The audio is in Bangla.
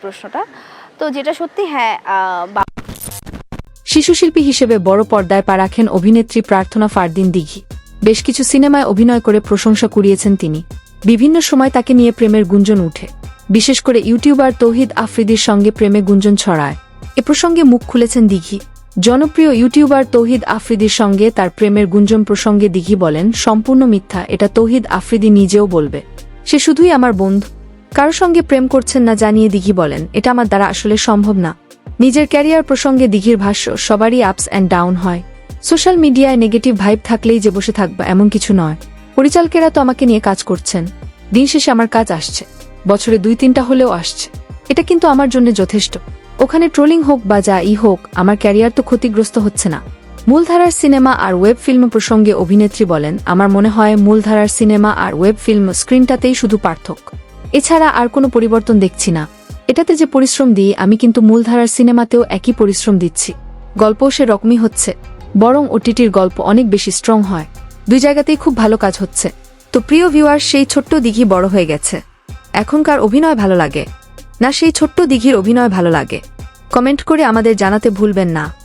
প্রশ্নটা। তো যেটা সত্যি হ্যাঁ আহ, বা- শিশুশিল্পী হিসেবে বড় পর্দায় পা রাখেন অভিনেত্রী প্রার্থনা ফারদিন দিঘি। বেশ কিছু সিনেমায় অভিনয় করে প্রশংসা কুড়িয়েছেন তিনি। বিভিন্ন সময় তাকে নিয়ে প্রেমের গুঞ্জন উঠে। বিশেষ করে ইউটিউবার তৌহিদ আফ্রিদির সঙ্গে প্রেমে গুঞ্জন ছড়ায়। এ প্রসঙ্গে মুখ খুলেছেন দিঘি। জনপ্রিয় ইউটিউবার তৌহিদ আফ্রিদির সঙ্গে তার প্রেমের গুঞ্জন প্রসঙ্গে দিঘি বলেন সম্পূর্ণ মিথ্যা এটা তৌহিদ আফ্রিদি নিজেও বলবে। সে শুধুই আমার বন্ধু। কারও সঙ্গে প্রেম করছেন না জানিয়ে দিঘি বলেন, এটা আমার দ্বারা আসলে সম্ভব না। নিজের ক্যারিয়ার প্রসঙ্গে দিঘির ভাষ্য, সবারই আপস অ্যান্ড ডাউন হয়। সোশ্যাল মিডিয়ায় নেগেটিভ ভাইব থাকলেই যে বসে থাকবে এমন কিছু নয়। পরিচালকেরা তো আমাকে নিয়ে কাজ করছেন। দিন শেষে আমার কাজ আসছে। বছরে দুই তিনটা হলেও আসছে। এটা কিন্তু আমার জন্য যথেষ্ট। ওখানে ট্রোলিং হোক বা যা ই হোক, আমার ক্যারিয়ার তো ক্ষতিগ্রস্ত হচ্ছে না। মূলধারার সিনেমা আর ওয়েব ফিল্ম প্রসঙ্গে অভিনেত্রী বলেন, আমার মনে হয় মূলধারার সিনেমা আর ওয়েব ফিল্ম স্ক্রিনটাতেই শুধু পার্থক্য। এছাড়া আর কোনো পরিবর্তন দেখছি না। এটাতে যে পরিশ্রম দিই, আমি কিন্তু মূলধারার সিনেমাতেও একই পরিশ্রম দিচ্ছি। গল্পও সে রকমই হচ্ছে। বরং ওটিটির গল্প অনেক বেশি স্ট্রং হয়। দুই জায়গাতেই খুব ভালো কাজ হচ্ছে। তো প্রিয় ভিউয়ার সেই ছোট্ট দিঘি বড় হয়ে গেছে। এখনকার অভিনয় ভালো লাগে। না, সেই ছোট্ট দিঘির অভিনয় ভালো লাগে। কমেন্ট করে আমাদের জানাতে ভুলবেন না।